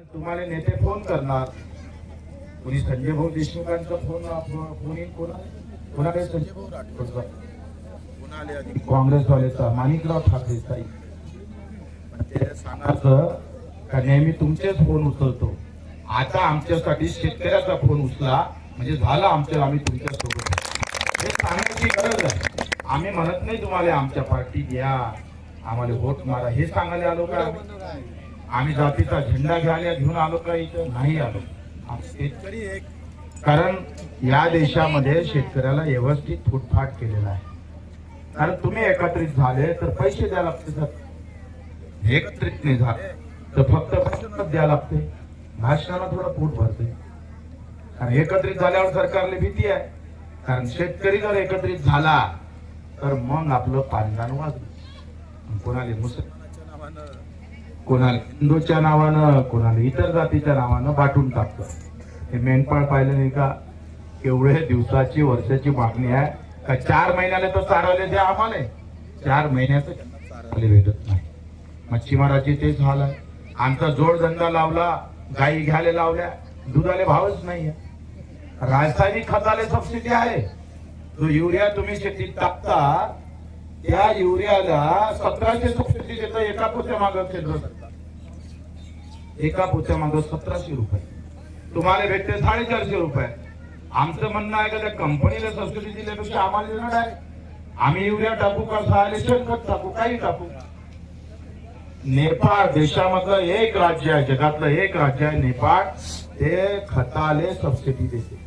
कारण तुम्हाला नेते फोन करणार. कोणी संजय भाऊ देशमुखांचा फोन फोन येईल कोणा कोणाकडे संजय भाऊ राठोडचा? काँग्रेसवालेचा माणिकराव ठाकरेचा ते सांगायचं का नेहमी तुमचेच फोन उचलतो. आता आमच्यासाठी शेतकऱ्याचा फोन उचला म्हणजे झालं आमच्या आम्ही तुमच्यासोबत हे सांगण्याची गरज आहे. आम्ही म्हणत नाही तुम्हाला आमच्या पार्टीत या आम्हाला वोट मारा. हे सांगायला आलो का? आम्ही? जातीचा झेंडा घ्यायला घेऊन आलो का इथं? नाही आलो. आम्ही शेत- तरी एक कारण या देशामध्ये शेतकऱ्याला व्यवस्थित फुटफाट केलेला आहे. कारण तुम्ही एकत्रित झाले तर पैसे द्यावे लागते सर. एकत्रित नाही झाले. तर फक्त भाषणात द्यावं लागते. भाषणाला थोडं पोट भरते. कारण एकत्रित झाल्यावर सरकारला भीती आहे. कारण शेतकरी जर एकत्रित झाला तर मग आपलं पानदान वाजलं कोणाला नावानं कोणाला हिंदूच्या नावानं कोणाला इतर जातीच्या नावानं वाटून टाकतं. हे मेंढपाळ पाहिलं नाही का? एवढे दिवसाची वर्षाची मागणी आहे. का चार महिन्याला तर चारवले द्या आम्हाला. चार महिन्याचं चारवले भेटत नाही. मच्छीमाराची तेच हाल आहे. आमचा जोडधंदा लावला गाई घ्यायला लावल्या दुधाले भावच नाही रासायनिक खताले सबसिडी आहे. तो युरिया तुम्ही शेतीत टाकता त्या युरियाला सतराशे सबसिडी देतं एका पोत्या मागं केंद्र सरकार. एका पोत्या मागं सतराशे रुपये. तुम्हाला भेटते साडेचारशे रुपये. आमचं म्हणणं आहे का त्या कंपनीला सबसिडी दिल्यापेक्षा आम्हाला देणार आहे आम्ही युरिया टाकू का आले शेणखत टाकू काही टाकू. नेपाळ देशामधलं एक राज्य आहे जगातलं एक राज्य आहे नेपाळ. ते खताले सबसिडी देते.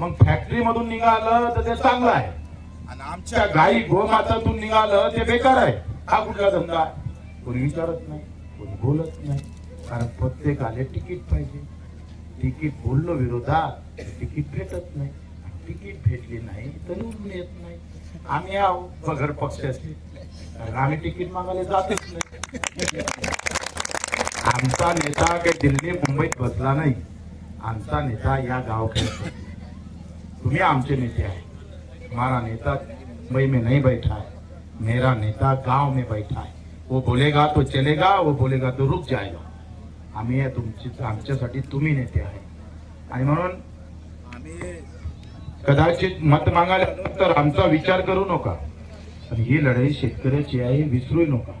मग फॅक्टरी मधून निघालं तर ते चांगलं आहे. आमच्या गाई गोमातातून निघालं ते बेकार आहे. हा कुठला धंदा कोणी विचारत नाही कोणी बोलत नाही. कारण प्रत्येकाले तिकीट पाहिजे. तिकीट बोललो विरोधात तिकीट भेटत नाही. तिकीट भेटली नाही तर निवडून येत नाही. आम्ही आहो बगर पक्षाचे. कारण आम्ही तिकीट मागायला जातच नाही. आमचा नेता काही दिल्ली मुंबईत बसला नाही. आमचा नेता या गावाकडे तुम्ही आमचे नेते आहे. मारा नेता मुंबई में नहीं बैठा है। मेरा नेता गांव में बैठा है। वो बोलेगा तो चलेगा वो बोलेगा तो रुक जाएगा। आम्ही तुमची आमच्यासाठी तुम्ही नेते आहे। आणि म्हणून आम्ही कदाचित मत मागायला तर आमचा विचार करू नका. पण ही लढाई शेतकऱ्याची आहे विसरू नका.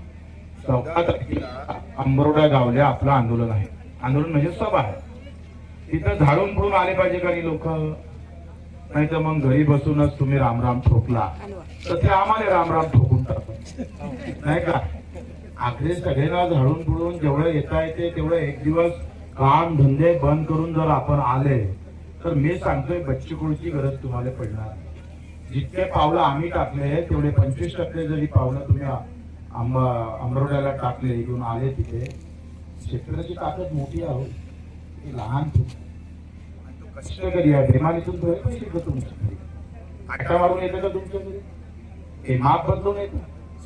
अंबरोडा गावल्या आपलं आंदोलन आहे. आंदोलन म्हणजे सभा आहे. तिथं झाडून फुडून आले पाहिजे काही लोक? नाही तर मग घरी बसूनच तुम्ही रामराम ठोकला. तर ते आम्हाला रामराम ठोकून टाकत नाही का? आखरी सगळ्यांना झाडून फुडून जेवढं येता येते तेवढं एक दिवस काम धंदे बंद करून जर आपण आले तर मी सांगतोय बच्ची कुळची गरज तुम्हाला पडणार जितके पावलं आम्ही टाकले तेवढे पंचवीस टक्के जरी पावलं तुम्ही अमरोड्याला टाकले इथून आले तिथे शेतकऱ्याची ताकद मोठी आहे ती लहान. कष्टकरी आहे बेमारीतून थोडे पैसे मारून येतं का तुमच्या घरी हे माप बदलून येतं.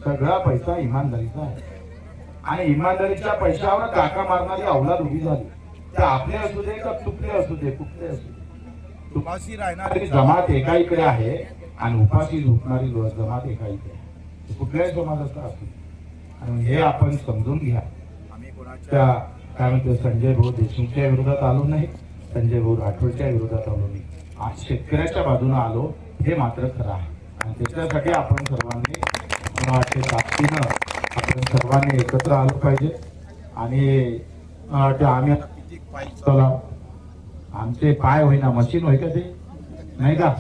सगळा पैसा इमानदारीचा आहे. आणि इमानदारीच्या पैशावर काका मारणारी अवलाद उभी झाली. ते आपले असू दे का तुपले असू दे कुठले असू दे. उपाशी राहणार तरी जमात एका इकडे आहे आणि उपाशी झोपणारी जमात एका इकडे आहे कुठल्याही समाजाचा असू. आणि हे आपण समजून घ्या. आम्ही कोणाच्या त्या काय म्हणते संजय भाऊ देशमुखच्या विरोधात आलो नाही. संजय भाऊ राठोडच्या विरोधात आलो मी. आज शेतकऱ्याच्या बाजूने आलो हे मात्र खरं आहे. आणि त्याच्यासाठी आपण सर्वांनी मला वाटते ताकदीनं आपण सर्वांनी एकत्र आलो पाहिजे. आणि मला वाटते आम्ही आता किती चला. आमचे पाय होईना मशीन होय का ते? नाही का?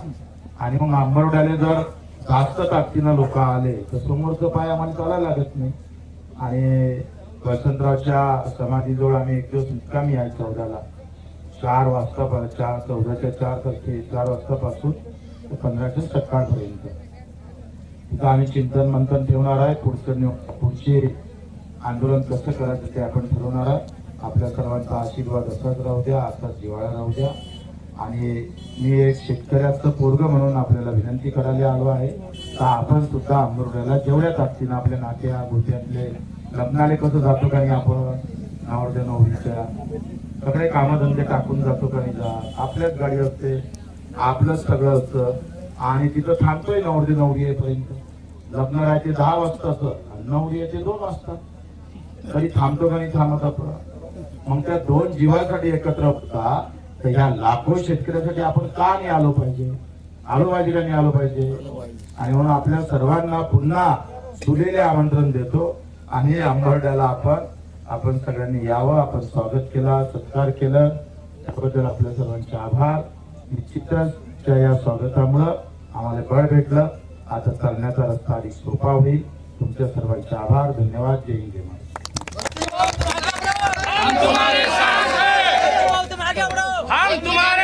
आणि मग आंबरड्याला जर जास्त ताकदीनं लोक आले तर समोरचं पाय आम्हाला चालायला लागत नाही. आणि वसंतरावच्या समाधीजवळ आम्ही एक दिवस मुक्कामी आहे चौदाला. चार वाजता चार चौदाच्या चार तारखे चार वाजतापासून ते पंधराच्या सकाळपर्यंत. तिथं आम्ही चिंतन मंथन ठेवणार आहे. पुढचं पुढचे आंदोलन कसं करायचं ते आपण ठरवणार आहे. आपल्या सर्वांचा आशीर्वाद असाच राहू द्या असाच दिवाळा राहू द्या. आणि मी एक शेतकऱ्याचं पोरग म्हणून आपल्याला विनंती करायला आलो आहे. तर आपण सुद्धा अमृताला जेवढ्या ताकदीनं आपल्या नात्या गोत्यातले लग्नाले कसं जातो का नाही आपण नावडत्या नवरीच्या सगळे कामधंदे टाकून जातो का नाही जा. आपल्याच गाडी असते आपलंच सगळं असतं. आणि तिथं थांबतोय नवरी नवरी येईपर्यंत. लग्न राहते दहा वाजता असं आणि नवरी येते दोन वाजतात तरी थांबतो का नाही थांबत आपण. मग त्या दोन जीवासाठी एकत्र होता. तर ह्या लाखो शेतकऱ्यासाठी आपण का नाही आलो पाहिजे? आलो पाहिजे का नाही आलो पाहिजे. आणि म्हणून आपल्या सर्वांना पुन्हा सुलेले आमंत्रण देतो. आणि आंबर्ड्याला आपण आपण सगळ्यांनी यावं आपण स्वागत केला सत्कार केलं. त्याबद्दल आपल्या सर्वांचे आभार. निश्चितच त्या या स्वागतामुळं आम्हाला बळ भेटलं. आता चालण्याचा रस्ता अधिक सोपा होईल. तुमच्या सर्वांचे आभार. धन्यवाद. जय हिंद जय तुम्हारे